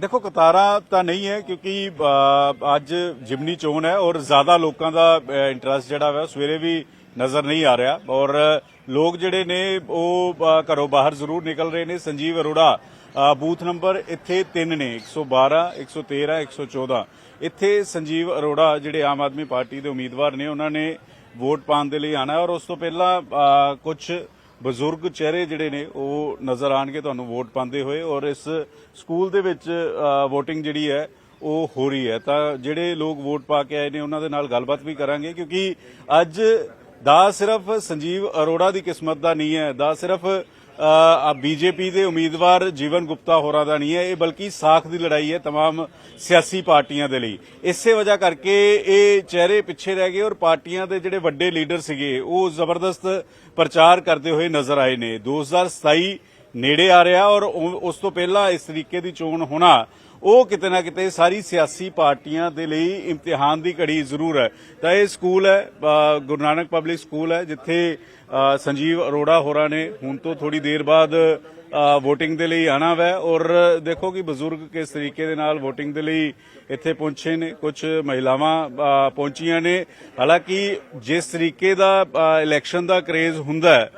ਦੇਖੋ, ਕਤਾਰਾਂ ਤਾਂ ਨਹੀਂ ਹੈ, ਕਿਉਂਕਿ ਅੱਜ ਜਿਮਨੀ ਚੋਣ ਹੈ ਔਰ ਜ਼ਿਆਦਾ ਲੋਕਾਂ ਦਾ ਇੰਟਰਸਟ ਜਿਹੜਾ ਵਾ, ਸਵੇਰੇ ਵੀ ਨਜ਼ਰ ਨਹੀਂ ਆ ਰਿਹਾ। ਔਰ ਲੋਕ ਜਿਹੜੇ ਨੇ, ਉਹ ਘਰੋਂ ਬਾਹਰ ਜ਼ਰੂਰ ਨਿਕਲ ਰਹੇ ਨੇ। ਸੰਜੀਵ ਅਰੋੜਾ ਬੂਥ ਨੰਬਰ ਇੱਥੇ 3 ਨੇ 112 113 114 ਇੱਥੇ ਸੰਜੀਵ ਅਰੋੜਾ ਜਿਹੜੇ ਆਮ ਆਦਮੀ ਪਾਰਟੀ ਦੇ ਉਮੀਦਵਾਰ ਨੇ, ਉਹਨਾਂ ਨੇ ਵੋਟ ਪਾਉਣ ਦੇ ਲਈ ਆਣਾ ਔਰ ਉਸ ਤੋਂ ਪਹਿਲਾਂ ਕੁਝ ਬਜ਼ੁਰਗ ਚਿਹਰੇ ਜਿਹੜੇ ਨੇ, ਉਹ ਨਜ਼ਰ ਆਣਗੇ, ਤੁਹਾਨੂੰ ਵੋਟ ਪਾਉਂਦੇ ਹੋਏ ਔਰ ਇਸ ਸਕੂਲ ਦੇ ਵਿੱਚ VOTING ਜਿਹੜੀ ਹੈ, ਉਹ ਹੋ ਰਹੀ ਹੈ। ਤਾਂ ਜਿਹੜੇ ਲੋਕ ਵੋਟ ਪਾ ਕੇ ਆਏ ਨੇ, ਉਹਨਾਂ ਦੇ ਨਾਲ ਗੱਲਬਾਤ ਵੀ ਕਰਾਂਗੇ, ਕਿਉਂਕਿ ਅੱਜ ਦਾ ਸਿਰਫ ਸੰਜੀਵ ਅਰੋੜਾ ਦੀ ਕਿਸਮਤ ਦਾ ਨਹੀਂ ਹੈ, ਦਾ ਸਿਰਫ ਆ ਬੀਜੇਪੀ ਦੇ ਉਮੀਦਵਾਰ ਜੀਵਨ ਗੁਪਤਾ ਹੋਰਾਂ ਦਾ ਨਹੀਂ ਹੈ ਇਹ ਬਲਕਿ ਸਾਖ ਦੀ ਲੜਾਈ ਹੈ तमाम ਸਿਆਸੀ ਪਾਰਟੀਆਂ ਦੇ ਲਈ ਇਸੇ ਵਜ੍ਹਾ ਕਰਕੇ ਇਹ ਚਿਹਰੇ ਪਿੱਛੇ ਰਹਿ ਗਏ ਔਰ ਪਾਰਟੀਆਂ ਦੇ ਜਿਹੜੇ ਵੱਡੇ ਲੀਡਰ ਸੀਗੇ ਉਹ ਜ਼ਬਰਦਸਤ ਪ੍ਰਚਾਰ ਕਰਦੇ ਹੋਏ ਨਜ਼ਰ ਆਏ ਨੇ 2027 ਨੇੜੇ ਆ ਰਿਹਾ ਔਰ ਉਸ ਤੋਂ ਪਹਿਲਾਂ ਇਸ ਤਰੀਕੇ ਦੀ ਚੋਣ ਹੋਣਾ, ਉਹ ਕਿਤੇ ਨਾ ਕਿਤੇ ਸਾਰੀ ਸਿਆਸੀ ਪਾਰਟੀਆਂ ਦੇ ਲਈ ਇਮਤਿਹਾਨ ਦੀ ਘੜੀ ਜ਼ਰੂਰ ਹੈ। ਤਾਂ ਇਹ ਸਕੂਲ ਹੈ ਗੁਰੂ ਨਾਨਕ ਪਬਲਿਕ ਸਕੂਲ ਹੈ, ਜਿੱਥੇ ਸੰਜੀਵ ਅਰੋੜਾ ਹੋਰਾਂ ਨੇ ਹੁਣ ਤੋਂ ਥੋੜੀ ਦੇਰ ਬਾਅਦ ਵੋਟਿੰਗ ਦੇ ਲਈ ਆਣਾ ਵੈ ਔਰ ਦੇਖੋ ਕਿ ਬਜ਼ੁਰਗ ਕਿਸ ਤਰੀਕੇ ਦੇ ਨਾਲ ਵੋਟਿੰਗ ਦੇ ਲਈ ਇੱਥੇ ਪਹੁੰਚੇ ਨੇ ਕੁਝ ਮਹਿਲਾਵਾਂ ਪਹੁੰਚੀਆਂ ਨੇ। ਹਾਲਾਂਕਿ ਜਿਸ ਤਰੀਕੇ ਦਾ ਇਲੈਕਸ਼ਨ ਦਾ ਕਰੇਜ਼ ਹੁੰਦਾ ਹੈ